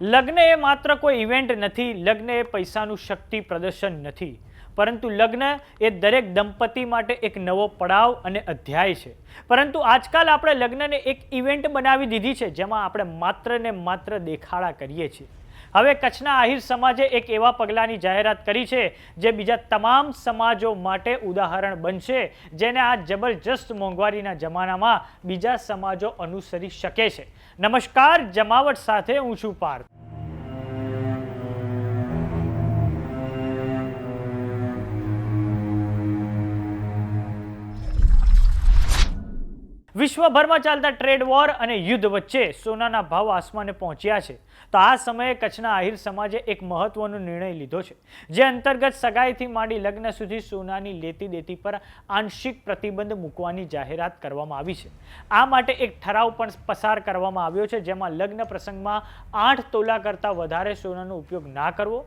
લગ્ન એ માત્ર કોઈ ઇવેન્ટ નથી, લગ્ન એ પૈસાનું શક્તિ પ્રદર્શન નથી. પરંતુ લગ્ન એ દરેક દંપતી માટે એક નવો પડાવ અને અધ્યાય છે. પરંતુ આજકાલ આપણે લગ્નને એક ઇવેન્ટ બનાવી દીધી છે, જેમાં આપણે માત્ર ને માત્ર દેખાડા કરીએ છીએ. હવે કચ્છના આહિર સમાજે એક એવા પગલાંની જાહેરાત કરી છે, જે બીજા તમામ સમાજો માટે ઉદાહરણ બનશે, જેને આ જબરજસ્ત મોંઘવારીના જમાનામાં બીજા સમાજો અનુસરી શકે છે. નમસ્કાર, જમાવટ સાથે હું છું પાર્થ. વિશ્વભરમાં ચાલતા ટ્રેડ વોર અને યુદ્ધ વચ્ચે સોનાના ભાવ આસમાને પહોંચ્યા છે. તો આ સમયે કચ્છના આહિર સમાજે એક મહત્વનો નિર્ણય લીધો છે. જે અંતર્ગત સગાઈથી માંડી લગ્ન સુધી સોનાની લેતી દેતી પર આંશિક પ્રતિબંધ મૂકવાની જાહેરાત કરવામાં આવી છે. આ માટે એક ઠરાવ પણ પસાર કરવામાં આવ્યો છે, જેમાં લગ્ન પ્રસંગમાં આઠ તોલા કરતાં વધારે સોનાનો ઉપયોગ ના કરવો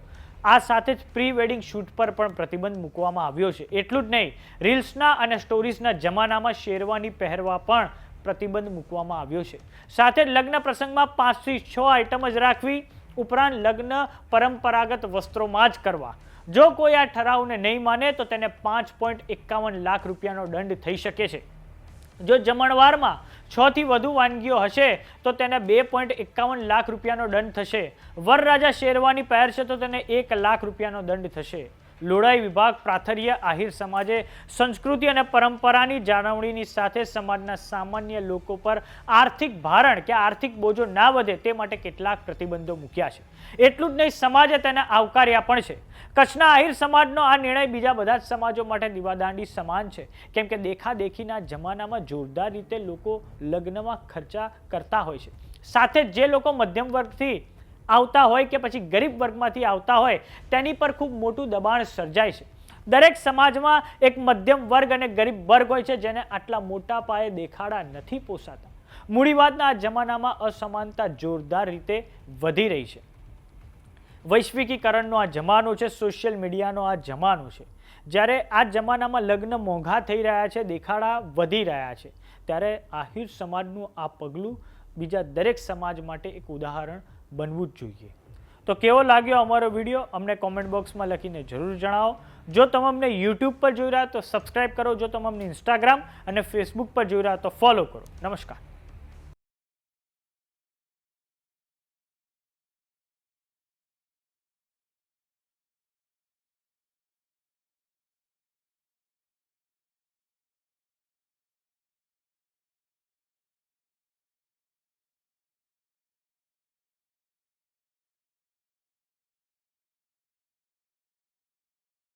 આ સાથે જ પ્રી વેડિંગ શૂટ પર પણ પ્રતિબંધ મૂકવામાં આવ્યો છે. એટલું જ નહીં, રીલ્સના અને સ્ટોરીઝના જમાનામાં શેરવાની પહેરવા પણ પ્રતિબંધ મૂકવામાં આવ્યો છે. સાથે લગ્ન પ્રસંગમાં પાંચથી છ આઇટમ જ રાખવી, ઉપરાંત લગ્ન પરંપરાગત વસ્ત્રોમાં જ કરવા. જો કોઈ આ ઠરાવને નહીં માને, તો તેને પાંચ પોઈન્ટ એકાવન લાખ રૂપિયાનો દંડ થઈ શકે છે. જો જમણવારમાં છથી વધુ વાનગીઓ હશે, તો તેને બે પોઈન્ટ એકાવન લાખ રૂપિયાનો દંડ થશે. વરરાજા શેરવાની પહેરશે તો તેને એક લાખ રૂપિયાનો દંડ થશે. લોડાઈ વિભાગ પ્રાથર્ય આહિર સમાજે સંસ્કૃતિ અને પરંપરાની જાળવણીની સાથે સમાજના સામાન્ય લોકો પર આર્થિક ભારણ કે આર્થિક બોજો ના વધે તે માટે કેટલાક પ્રતિબંધો મૂક્યા છે. એટલું જ નહીં, સમાજે તેને આવકાર્યા પણ છે. કચ્છના આહિર સમાજનો આ નિર્ણય બીજા બધા જ સમાજો માટે દીવાદાંડી સમાન છે. કેમ કે દેખાદેખીના જમાનામાં જોરદાર રીતે લોકો લગ્નમાં ખર્ચા કરતા હોય છે. સાથે જ લોકો મધ્યમ વર્ગથી આવતા હોય કે પછી ગરીબ વર્ગમાંથી આવતા હોય, તેની પર ખૂબ મોટું દબાણ સર્જાય છે. દરેક સમાજમાં એક મધ્યમ વર્ગ અને ગરીબ વર્ગ હોય છે, જેને આટલા મોટા પાયે દેખાડા નથી પોસાતા. મૂડીવાદના આ જમાનામાં અસમાનતા જોરદાર રીતે વધી રહી છે. વૈશ્વિકીકરણનો આ જમાનો છે, સોશિયલ મીડિયાનો આ જમાનો છે. જ્યારે આ જમાનામાં લગ્ન મોંઘા થઈ રહ્યા છે, દેખાડા વધી રહ્યા છે, ત્યારે આહિર સમાજનું આ પગલું બીજા દરેક સમાજ માટે એક ઉદાહરણ બનવું જ જોઈએ. તો કેવો લાગ્યો અમારો વીડિયો અમને કોમેન્ટ બોક્સમાં લખીને જરૂર જણાવો. જો તમે અમને યુટ્યુબ પર જોઈ રહ્યા તો સબસ્ક્રાઈબ કરો. જો તમે અમને ઇન્સ્ટાગ્રામ અને ફેસબુક પર જોઈ રહ્યા તો ફોલો કરો. નમસ્કાર.